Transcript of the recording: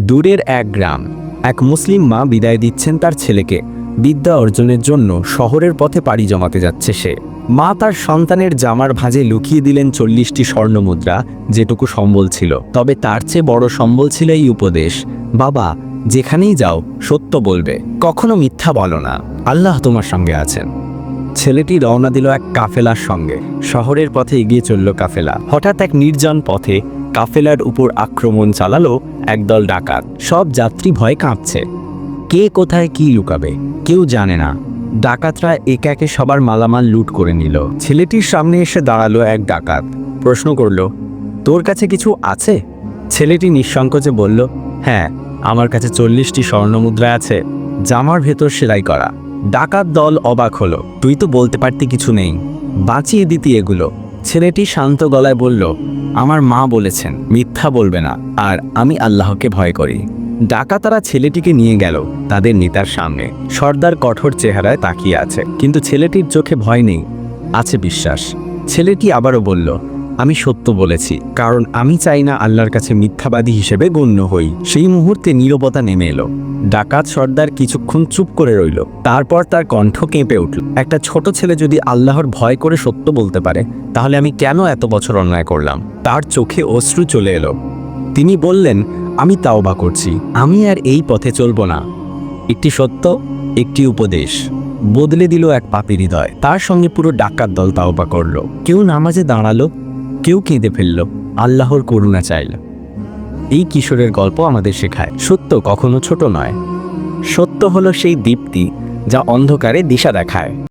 দূরের এক গ্রাম। এক মুসলিম মা বিদায় দিচ্ছেন তার ছেলেকে। বিদ্যা অর্জনের জন্য শহরের পথে পাড়ি জমাতে যাচ্ছে সে। মা তার সন্তানের জামার ভাঁজে লুকিয়ে দিলেন চল্লিশটি স্বর্ণমুদ্রা যেটুকু সম্বল ছিল। তবে তার চেয়ে বড় সম্বল ছিল এই উপদেশ, বাবা, যেখানেই যাও, সত্য বলবে, কখনো মিথ্যা বলো না। আল্লাহ তোমার সঙ্গে আছেন। ছেলেটি রওনা দিল এক কাফেলার সঙ্গে। শহরের পথে এগিয়ে চলল কাফেলা। হঠাৎ এক নির্জন পথে কাফেলার উপর আক্রমণ চালালো একদল ডাকাত। সব যাত্রী ভয়ে কাঁপছে। কে কোথায় কি লুকাবে? কেউ জানে না। ডাকাতরা একে একে সবার মালামাল লুট করে নিল। ছেলেটির সামনে এসে দাঁড়াল এক ডাকাত। প্রশ্ন করল, তোর কাছে কিছু আছে? ছেলেটি নিঃসংকোচে বলল হ্যাঁ আমার কাছে চল্লিশটি স্বর্ণমুদ্রা আছে। জামার ভেতর সেলাই করা। ডাকাত দল অবাক হলো। তুই তো বলতে পারতি কিছু নেই। বাঁচিয়ে দিতি এগুলো। ছেলেটি শান্ত গলায় বলল, আমার মা বলেছেন, মিথ্যা বলবে না, আর আমি আল্লাহকে ভয় করি। ডাকা তারা ছেলেটিকে নিয়ে গেল, তাদের নেতার সামনে। সর্দার কঠোর চেহারায় তাকিয়ে আছে, কিন্তু ছেলেটির চোখে ভয় নেই, আছে বিশ্বাস। ছেলেটি আবারও বলল আমি সত্য বলেছি, কারণ আমি চাই না আল্লাহর কাছে মিথ্যাবাদী হিসেবে গণ্য হই। সেই মুহূর্তে নীরবতা নেমে এলো। ডাকাত সর্দার কিছুক্ষণ চুপ করে রইল। তারপর তার কণ্ঠ কেঁপে উঠল। একটা ছোট ছেলে যদি আল্লাহর ভয় করে সত্য বলতে পারে, তাহলে আমি কেন এত বছর অন্যায় করলাম? তার চোখে অশ্রু চলে এলো। তিনি বললেন, আমি তাওবা করছি। আমি আর এই পথে চলবো না। একটি সত্য, একটি উপদেশ। বদলে দিল এক পাপি হৃদয়। তার সঙ্গে পুরো ডাকাত দল তাওবা করল। কেউ নামাজে দাঁড়াল কেউ কেঁদে ফেলল, আল্লাহর করুণা চাইল। এই কিশোরের গল্প আমাদের শেখায়, সত্য কখনো ছোট নয়। সত্য হলো সেই দীপ্তি যা অন্ধকারে দিশা দেখায়।